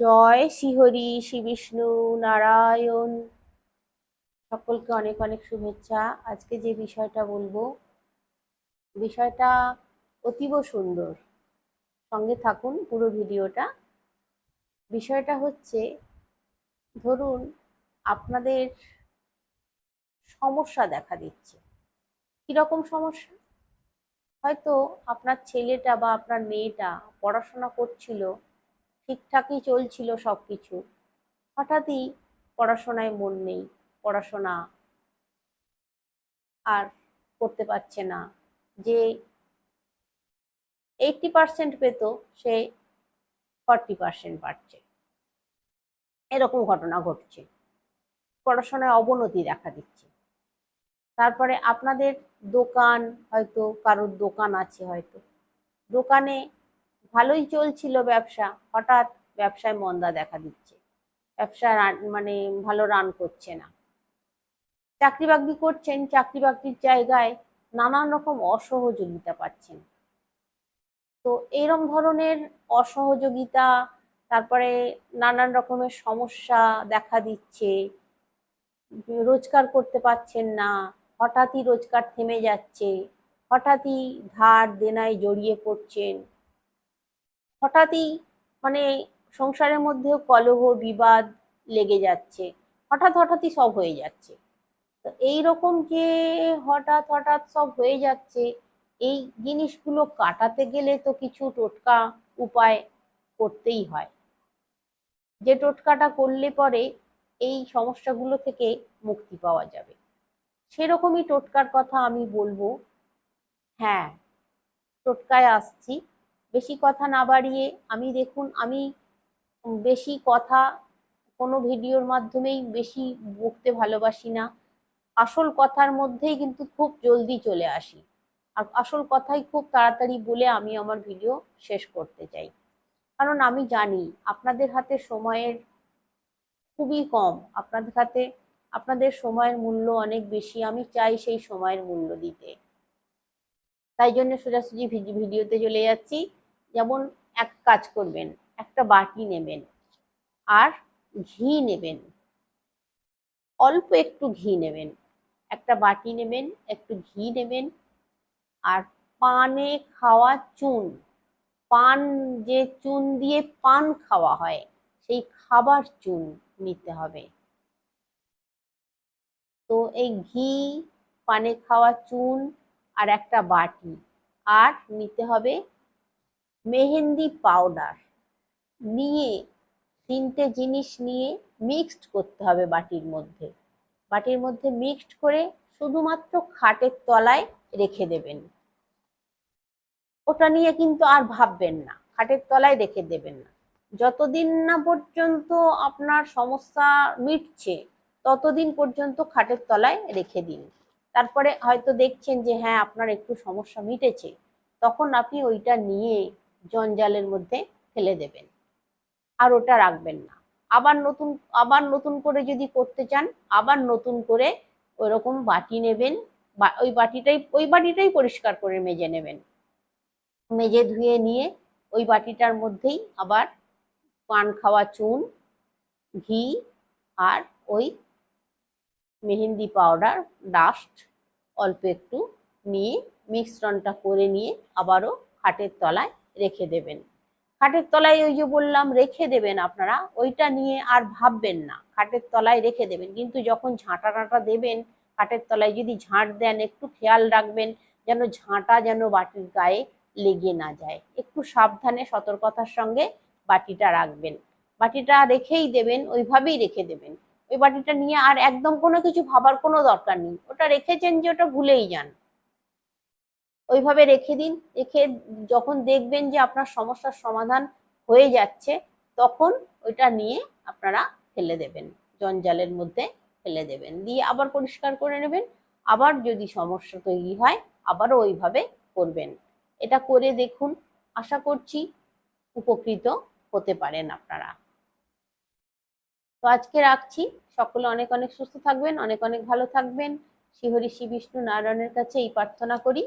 জয় শ্রীহরি, শ্রী বিষ্ণু নারায়ণ। সকলকে অনেক অনেক শুভেচ্ছা। আজকে যে বিষয়টা বলব, বিষয়টা অতীব সুন্দর। সঙ্গে থাকুন পুরো ভিডিওটা। বিষয়টা হচ্ছে, ধরুন আপনাদের সমস্যা দেখা দিচ্ছে। কীরকম সমস্যা? হয়তো আপনার ছেলেটা বা আপনার মেয়েটা পড়াশোনা করছিল ঠিকঠাকই চলছিল সব কিছু হঠাৎই পড়াশোনায় মন নেই, পড়াশোনা আর করতে পারছে না। যে এইটটি পার্সেন্ট পেত, সে ফর্টি পার্সেন্ট পাচ্ছে। এরকম ঘটনা ঘটছে। পড়াশোনায় অবনতি দেখা দিচ্ছে। তারপরে আপনাদের দোকান হয়তো, কারোর দোকান আছে হয়তো। দোকানে ভালোই চলছিল ব্যবসা। হঠাৎ ব্যবসায় মন্দা দেখা দিচ্ছে। ব্যবসা মানে ভালো রান করছে না। চাকরি বাকরি করছেন চাকরি বাকরির জায়গায় নানান রকম অসহযোগিতা পাচ্ছেন। তো এইরকম ধরনের অসহযোগিতা, তারপরে নানান রকমের সমস্যা দেখা দিচ্ছে। রোজগার করতে পারছেন না, হঠাৎই রোজগার থেমে যাচ্ছে। হঠাৎই ধার দেনায় জড়িয়ে পড়ছেন। হঠাৎই মানে সংসারের মধ্যেও কলহ, বিবাদ লেগে যাচ্ছে। হঠাৎ হঠাৎই সব হয়ে যাচ্ছে। তো এই রকম যে হঠাৎ হঠাৎ সব হয়ে যাচ্ছে, এই জিনিসগুলো কাটাতে গেলে তো কিছু টোটকা উপায় করতেই হয়। যে টোটকাটা করলে পরে এই সমস্যাগুলো থেকে মুক্তি পাওয়া যাবে। সেরকমই টোটকার কথা আমি বলব। হ্যাঁ টোটকায় আসছি। বেশি কথা না বাড়িয়ে আমি দেখুন, আমি বেশি কথা কোনো ভিডিওর মাধ্যমেই বেশি বকতে ভালোবাসি না। আসল কথার মধ্যেই কিন্তু খুব জলদি চলে আসি। আর আসল কথাই খুব তাড়াতাড়ি বলে আমি আমার ভিডিও শেষ করতে চাই। কারণ আমি জানি আপনাদের হাতে সময়ের খুবই কম, আপনাদের হাতে, আপনাদের সময়ের মূল্য অনেক বেশি, আমি চাই সেই সময়ের মূল্য দিতে। তাই জন্য সোজাসুজি ভিডি- ভিডিওতে চলে যাচ্ছি। যেমন এক কাজ করবেন, একটা বাটি নেবেন আর ঘি নেবেন। অল্প একটু ঘি নেবেন। একটা বাটি নেবেন, একটু ঘি নেবেন আর পানে খাওয়া চুন। পান যে চুন দিয়ে পান খাওয়া হয়, সেই খাবার চুন নিতে হবে। তো এই ঘি, পানে খাওয়া চুন আর একটা বাটি আর নিতে হবে মেহেন্দি পাউডার নিয়ে, তিনটে জিনিস নিয়ে মিক্সড করতে হবে বাটির মধ্যে। বাটির মধ্যে মিক্সড করে শুধুমাত্র খাটের তলায় রেখে দেবেন। ওটা নিয়ে কিন্তু আর ভাববেন না, খাটের তলায় রেখে দেবেন না। যতদিন না পর্যন্ত আপনার সমস্যা মিটছে, ততদিন পর্যন্ত খাটের তলায় রেখে দিন। তারপরে হয়তো দেখছেন যে হ্যাঁ আপনার একটু সমস্যা মিটেছে, তখন আপনি ওইটা নিয়ে জঞ্জালের মধ্যে ফেলে দেবেন। আর ওটা রাখবেন না। আবার নতুন আবার নতুন করে যদি করতে চান, আবার নতুন করে ওইরকম বাটি নেবেন বা ওই বাটিটাই ওই বাটিটাই পরিষ্কার করে মেজে নেবেন। মেজে ধুয়ে নিয়ে ওই বাটিটার মধ্যেই আবার পান খাওয়া চুন, ঘি আর ওই মেহেন্দি পাউডার, ডাস্ট অল্প একটু নিয়ে মিশ্রণটা করে নিয়ে আবারও খাটের তলায় রেখে দেবেন। খাটের তলায় ওই যে বললাম, রেখে দেবেন আপনারা, ওইটা নিয়ে আর ভাববেন না। খাটের তলায় রেখে দেবেন। কিন্তু যখন ঝাঁটা টাটা দেবেন, খাটের তলায় যদি ঝাঁট দেন, একটু খেয়াল রাখবেন যেন ঝাঁটা যেন বাটির গায়ে লেগে না যায়। একটু সাবধানে, সতর্কতার সঙ্গে বাটিটা রাখবেন। বাটিটা রেখেই দেবেন, ওইভাবেই রেখে দেবেন। ওই বাটিটা নিয়ে আর একদম কোনো কিছু ভাবার কোনো দরকার নেই। ওটা রেখেছেন যে ওটা ভুলেই যান। ওইভাবে রেখে দিন। রেখে যখন দেখবেন যে আপনার সমস্যার সমাধান হয়ে যাচ্ছে, তখন ওইটা নিয়ে আপনারা ফেলে দেবেন। জঞ্জালের মধ্যে ফেলে দেবেন। দিয়ে আবার পরিষ্কার করে নেবেন। আবার যদি সমস্যা তৈরি হয়, আবারও ওইভাবে করবেন। এটা করে দেখুন। আশা করছি উপকৃত হতে পারেন আপনারা। তো আজকে রাখছি। সকলে অনেক অনেক সুস্থ থাকবেন, অনেক অনেক ভালো থাকবেন। শ্রীহরি শ্রী বিষ্ণু, নারায়ণের কাছে এই প্রার্থনা করি।